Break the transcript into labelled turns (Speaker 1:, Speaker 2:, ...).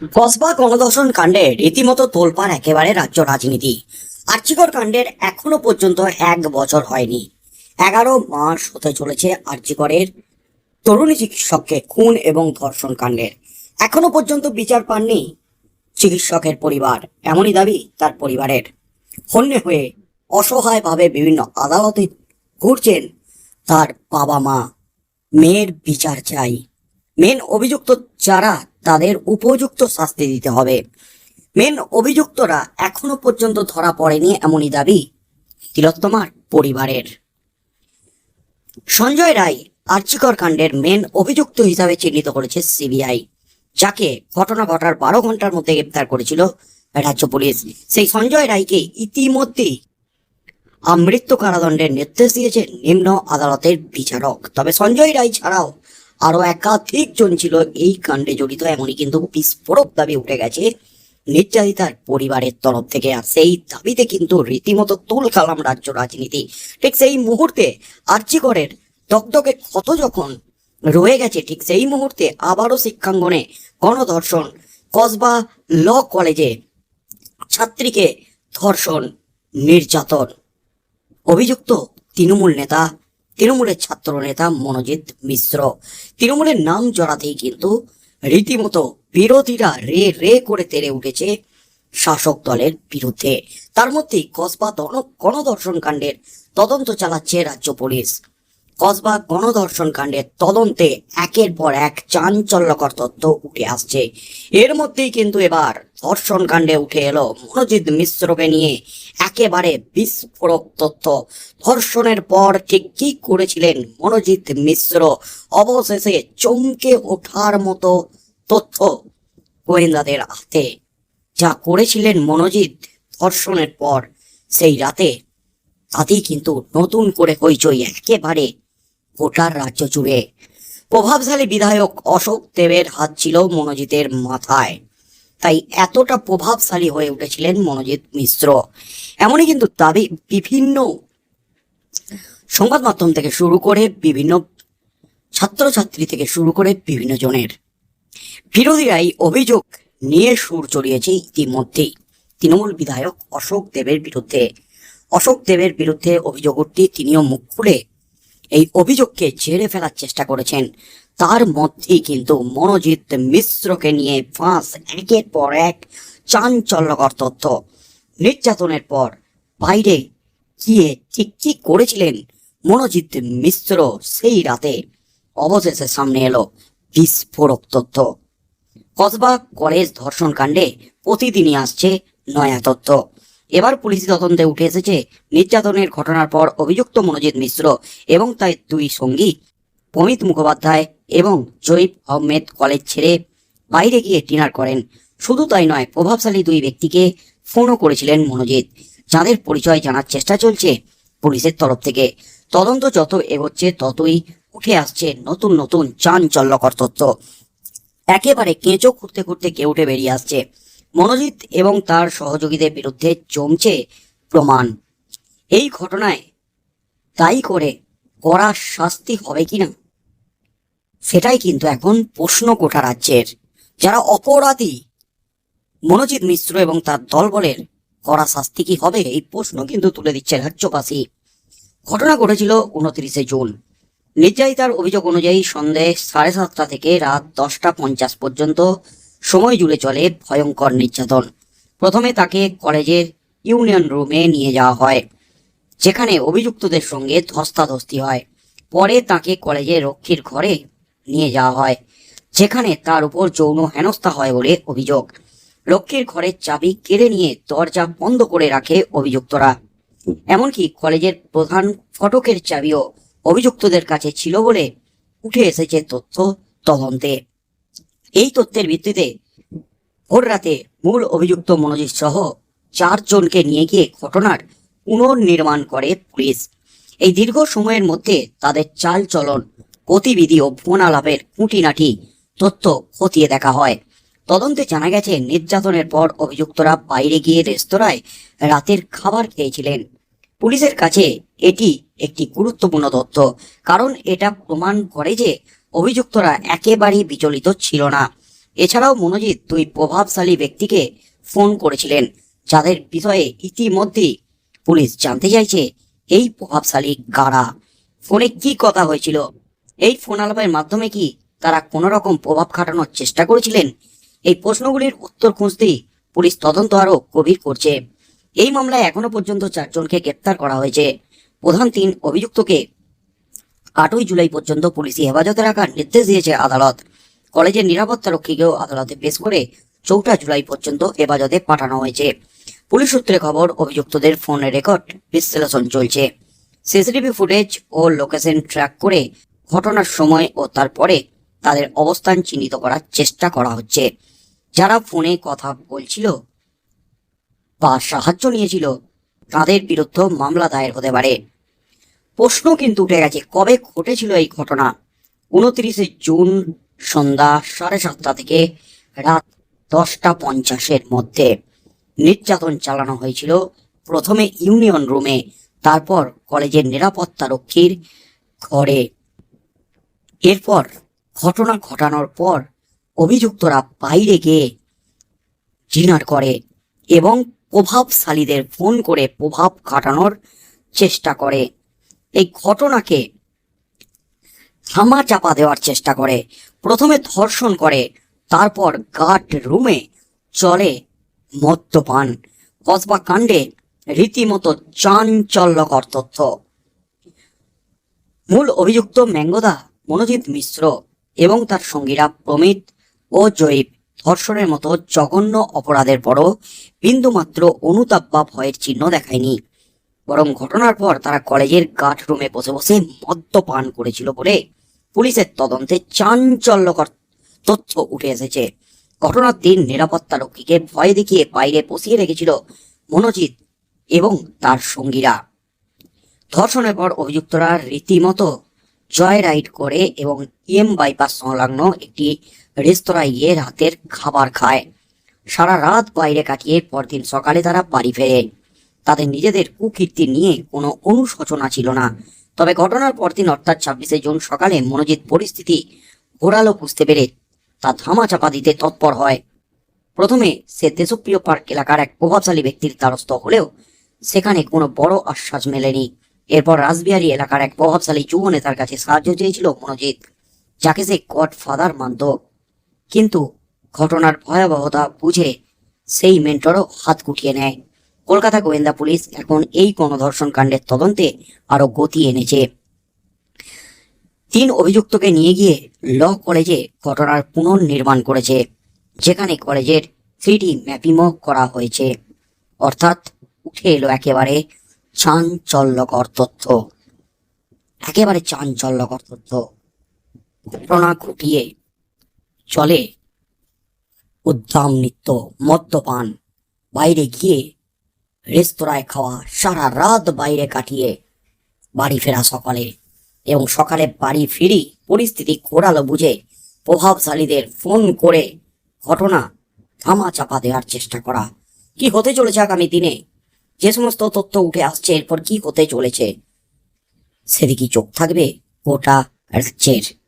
Speaker 1: কসবা গণধর্ষণ কাণ্ডে রীতিমতো তোলপাড় একেবারে রাজ্য রাজনীতি। আর্চিকর কাণ্ডের এখনও পর্যন্ত এক বছর হয়নি। এগারো মাস হতে চলেছে আর্চিকরের তরুণী চিকিৎসককে খুন এবং ধর্ষণ কাণ্ডের। এখনও পর্যন্ত বিচার পাননি চিকিৎসকের পরিবার, এমনই দাবি তার পরিবারের। হন্যে হয়ে অসহায়ভাবে বিভিন্ন আদালতে ঘুরছেন তার বাবা মা। মেয়ের বিচার চাই। মেন অভিযুক্ত যারা তাদের উপযুক্ত শাস্তি দিতে হবে। মেন অভিযুক্তরা এখনও পর্যন্ত ধরা পড়েনি এমনই দাবি তিলোত্তমার পরিবারের। সঞ্জয় রায় আর্চিকর কাণ্ডের মেন অভিযুক্ত হিসাবে চিহ্নিত করেছে সিবিআই, যাকে ঘটনা ঘটার বারো ঘণ্টার মধ্যে গ্রেপ্তার করেছিল রাজ্য পুলিশ। সেই সঞ্জয় রায়কে ইতিমধ্যেই আমৃত্যু কারাদণ্ডের নির্দেশ দিয়েছেন নিম্ন আদালতের বিচারক। তবে সঞ্জয় রায় ছাড়াও আরও একাধিক জন ছিল এই কাণ্ডে জড়িত, এমনই কিন্তু বিস্ফোরক দাবি উঠে গেছে নির্যাতিতার পরিবারের তরফ থেকে। আর সেই দাবিতে কিন্তু রীতিমতো তুল কালাম রাজ্য রাজনীতি। ঠিক সেই মুহূর্তে আর্যিকরের দগদগে ক্ষত যখন রয়ে গেছে, ঠিক সেই মুহূর্তে আবারও শিক্ষাঙ্গনে গণধর্ষণ, কসবা ল কলেজে ছাত্রীকে ধর্ষণ, নির্যাতন। অভিযুক্ত তৃণমূল নেতা তৃণমূলের ছাত্র নেতা মনোজিৎ মিশ্র। তৃণমূলের নাম জড়াতেই কিন্তু রীতিমতো বিরোধীরা রে রে করে তেরে উঠেছে শাসক দলের বিরুদ্ধে। তার মধ্যেই কসবা গণধর্ষণ কাণ্ডের তদন্ত চালাচ্ছে রাজ্য পুলিশ। কসবা গণধর্ষণ কাণ্ডের তদন্তে একের পর এক চাঞ্চল্যকর তথ্য উঠে আসছে। এর মধ্যেই কিন্তু এবার ধর্ষণ কাণ্ডে উঠে এলো মনোজিৎ মিশ্রকে নিয়ে একেবারে বিস্ফোরক তথ্য। ধর্ষণের পর ঠিক কি করেছিলেন মনোজিৎ মিশ্র? অবশেষে চমকে ওঠার মতো তথ্য গোয়েন্দাদের হাতে। যা করেছিলেন মনোজিৎ ধর্ষণের পর, সেই রাতে তাতেই কিন্তু নতুন করে হইচই একেবারে গোটার রাজ্য জুড়ে। প্রভাবশালী বিধায়ক অশোক দেবের হাত ছিল মনোজিতের মাথায়। তাই এতটা প্রভাবশালী হয়ে উঠেছিলেন মনোজিৎ মিশ্র। এমনই কিন্তু দাবি বিভিন্ন সংবাদ মাধ্যম থেকে শুরু করে বিভিন্ন ছাত্রছাত্রী থেকে শুরু করে বিভিন্ন জনের। বিরোধীরাই অভিযোগ নিয়ে সুর চড়িয়েছে ইতিমধ্যেই। তৃণমূল বিধায়ক অশোক দেবের বিরুদ্ধে। অশোক দেবের বিরুদ্ধে অভিযোগ উঠতে তিনিও মুখ খুলে এই অভিযোগকে ঝেড়ে ফেলার চেষ্টা করেছেন। তার মধ্যেই কিন্তু মনোজিৎ মিশ্রকে নিয়ে ফাঁস, একের পর এক চাঞ্চল্যকর তথ্য। নির্যাতনের পর বাইরে গিয়ে ঠিক কি করেছিলেন মনোজিৎ মিশ্র সেই রাতে? অবশেষে সামনে এলো বিস্ফোরক তথ্য। কসবা কলেজ ধর্ষণ কাণ্ডে প্রতিদিনই আসছে নয়া তথ্য। এবার পুলিশি তদন্তে উঠে এসেছে নির্যাতনের ঘটনার পর অভিযুক্ত মনোজিৎ মিশ্র এবং তার দুই সঙ্গী, অমিত মুখোপাধ্যায় এবং জয়ীব আহমেদ কলেজ ছেড়ে বাইরে গিয়ে ডিনার করেন। শুধু তাই নয়, প্রভাবশালী দুই ব্যক্তিকে ফোনও করেছিলেন মনোজিৎ, যাদের পরিচয় জানার চেষ্টা চলছে পুলিশের তরফ থেকে। তদন্ত যত এগোচ্ছে, ততই উঠে আসছে নতুন নতুন চাঞ্চল্যকর তথ্য। একেবারে কেঁচো খুঁড়তে খুঁড়তে কে উঠে বেরিয়ে আসছে। মনোজিৎ এবং তার সহযোগীদের বিরুদ্ধে জমছে প্রমাণ। এই ঘটনায় তাই করে কড়া শাস্তি হবে কিনা, সেটাই কিন্তু এখন প্রশ্ন গোটা রাজ্যের। যারা অপরাধী, মনোজিৎ মিশ্র এবং তার দলবলের কড়া শাস্তি কি হবে, এই প্রশ্ন কিন্তু তুলে দিচ্ছে রাজ্যবাসী। ঘটনা ঘটেছিল উনত্রিশে জুন। নির্যাতিতার অভিযোগ অনুযায়ী সন্ধ্যে সাড়ে সাতটা থেকে রাত দশটা পঞ্চাশ পর্যন্ত সময় জুড়ে চলে ভয়ঙ্কর নির্যাতন। প্রথমে তাকে কলেজের ইউনিয়ন রুমে নিয়ে যাওয়া হয়, যেখানে অভিযুক্তদের সঙ্গে ধস্তাধস্তি হয়। পরে তাকে কলেজের রক্ষীর ঘরে নিয়ে যাওয়া হয়, যেখানে তার উপর যৌন হেনস্থা হয় বলে অভিযোগ। রক্ষীর ঘরের চাবি কেড়ে নিয়ে দরজা বন্ধ করে রাখে অভিযুক্তরা। এমনকি কলেজের প্রধান ফটকের চাবিও অভিযুক্তদের কাছে ছিল বলে উঠে এসেছে তথ্য তদন্তে। এই তথ্যের ভিত্তিতে ভোর রাতে মূল অভিযুক্ত মনোজিৎ সহ চারজনকে নিয়ে গিয়ে ঘটনার পুনর্নির্মাণ করে পুলিশ। এই দীর্ঘ সময়ের মধ্যে তাদের চাল চলন গতিবিধি ও ফোনালাপের খুঁটিনাটি তথ্য খতিয়ে দেখা হয়। তদন্তে জানা গেছে, নির্যাতনের পর অভিযুক্তরা বাইরে গিয়ে রেস্তোরাঁয় রাতের খাবার খেয়েছিলেন। পুলিশের কাছে এটি একটি গুরুত্বপূর্ণ তথ্য, কারণ এটা প্রমাণ করে যে অভিযুক্তরা একেবারেই বিচলিত ছিল না। এছাড়াও মনোজিৎ দুই প্রভাবশালী ব্যক্তিকে ফোন করেছিলেন, যাদের বিষয়ে ইতিমধ্যেই পুলিশ জানতে চাইছে এই প্রভাবশালী গাড়া। ফোনে কি কথা হয়েছিল? এই ফোন আলাপের মাধ্যমে কি তারা কোনো রকম প্রভাব খাটানোর চেষ্টা করেছিলেন? এই প্রশ্নগুলির উত্তর খুঁজতেই পুলিশ তদন্ত আরও গভীর করছে। এই মামলায় এখনও পর্যন্ত চারজনকে গ্রেপ্তার করা হয়েছে। প্রধান তিন অভিযুক্তকে আটই জুলাই পর্যন্ত পুলিশি হেফাজতে রাখার নির্দেশ দিয়েছে আদালত। কলেজের নিরাপত্তা রক্ষীকেও আদালতে পেশ করে চৌঠা জুলাই পর্যন্ত হেফাজতে পাঠানো হয়েছে। পুলিশ সূত্রে খবর, অভিযুক্তদের ফোন রেকর্ড বিশ্লেষণ চলছে। সিসিটিভি ফুটেজ ও লোকেশন ট্র্যাক করে ঘটনার সময় ও তারপরে তাদের অবস্থান চিহ্নিত করার চেষ্টা করা হচ্ছে। যারা ফোনে কথা বলছিল বা সাহায্য নিয়েছিল, তাদের বিরুদ্ধে মামলা দায়ের হতে পারে। প্রশ্ন কিন্তু উঠে গেছে, কবে ঘটেছিল এই ঘটনা? উনত্রিশে জুন সন্ধ্যা সাড়ে সাতটা থেকে রাত দশটা পঞ্চাশের মধ্যে নির্যাতন চালানো হয়েছিল। প্রথমে ইউনিয়ন রুমে, তারপর কলেজের নিরাপত্তা রক্ষীর ঘরে। এরপর ঘটনা ঘটানোর পর অভিযুক্তরা বাইরে গিয়ে ডিনার করে এবং প্রভাবশালীদের ফোন করে প্রভাব কাটানোর চেষ্টা করে। এই ঘটনাকে থামা চাপা দেওয়ার চেষ্টা করে। প্রথমে ধর্ষণ করে, তারপর গার্ড রুমে চলে মদ্যপান। কসবা কাণ্ডে রীতিমতো চাঞ্চল্যকর তথ্য। মূল অভিযুক্ত ম্যাঙ্গদা মনোজিৎ মিশ্র এবং তার সঙ্গীরা প্রমিত ও জয়ীব। ধর্ষণের মতো জঘন্য অপরাধের পরও বিন্দুমাত্র অনুতাপ বা ভয়ের চিহ্ন দেখায়নি। বরং ঘটনার পর তারা কলেজের গার্ড রুমে বসে বসে মদ্যপান করেছিল বলে পুলিশের তদন্তে চাঞ্চল্যকর তথ্য উঠে এসেছে। ঘটনার দিন নিরাপত্তা রক্ষীকে ভয় দেখিয়ে বাইরে বসিয়ে রেখেছিল মনোজিৎ এবং তার সঙ্গীরা। ধর্ষণের পর অভিযুক্তরা রীতিমতো জয় রাইড করে এবং ইএম বাইপাস সংলগ্ন একটি রেস্তোরাঁয় গিয়ে রাতের খাবার খায়। সারা রাত বাইরে কাটিয়ে পরদিন সকালে তারা বাড়ি ফেরে। তাদের নিজেদের কুকীর্তি নিয়ে কোনো অনুশোচনা ছিল না। তবে ঘটনার পরদিন অর্থাৎ ছাব্বিশে জুন সকালে মনোজিৎ পরিস্থিতি ঘোরালো বুঝতে পেরে তা ধামাচাপা দিতে তৎপর হয়। প্রথমে সে দেশপ্রিয় পার্ক এলাকার এক প্রভাবশালী ব্যক্তির দ্বারস্থ হলেও সেখানে কোনো বড় আশ্বাস মেলেনি। এরপর রাসবিহারী এলাকার এক প্রভাবশালী যুব নেতার কাছে সাহায্য চেয়েছিল মনোজিৎ, যাকে সে গড ফাদার মানত। কিন্তু ঘটনার ভয়াবহতা বুঝে সেই মেন্টরও হাত গুটিয়ে নেয়। কলকাতা গোয়েন্দা পুলিশ এখন এই গণধর্ষণ কাণ্ডের তদন্তে আরও গতি এনেছে। তিন অভিযুক্তকে নিয়ে গিয়ে ল কলেজে ঘটনার পুনর্নির্মাণ করেছে, যেখানে কলেজের থ্রিডি ম্যাপিংও করা হয়েছে। অর্থাৎ উঠে এলো একেবারে চাঞ্চল্যকর তথ্য। একেবারে চাঞ্চল্যকর তথ্য। ঘটনা ঘটিয়ে চলে উদ্দাম নৃত্য মদ্যপান। বাইরে গিয়ে রেস্তোরাঁয় খাওয়া সারা রাত বাইরে কাটিয়ে বাড়ি ফেরা সকালে এবং সকালে বাড়ি ফিরি পরিস্থিতি ঘোরালো বুঝে প্রভাবশালীদের ফোন করে ঘটনা থামা চাপা দেওয়ার চেষ্টা করা। কি হতে চলেছে আগামী দিনে? যে সমস্ত তথ্য উঠে আসছে, এরপর কি হতে চলেছে? সেদিকে চোখ থাকবে? গোটা রাজ্যের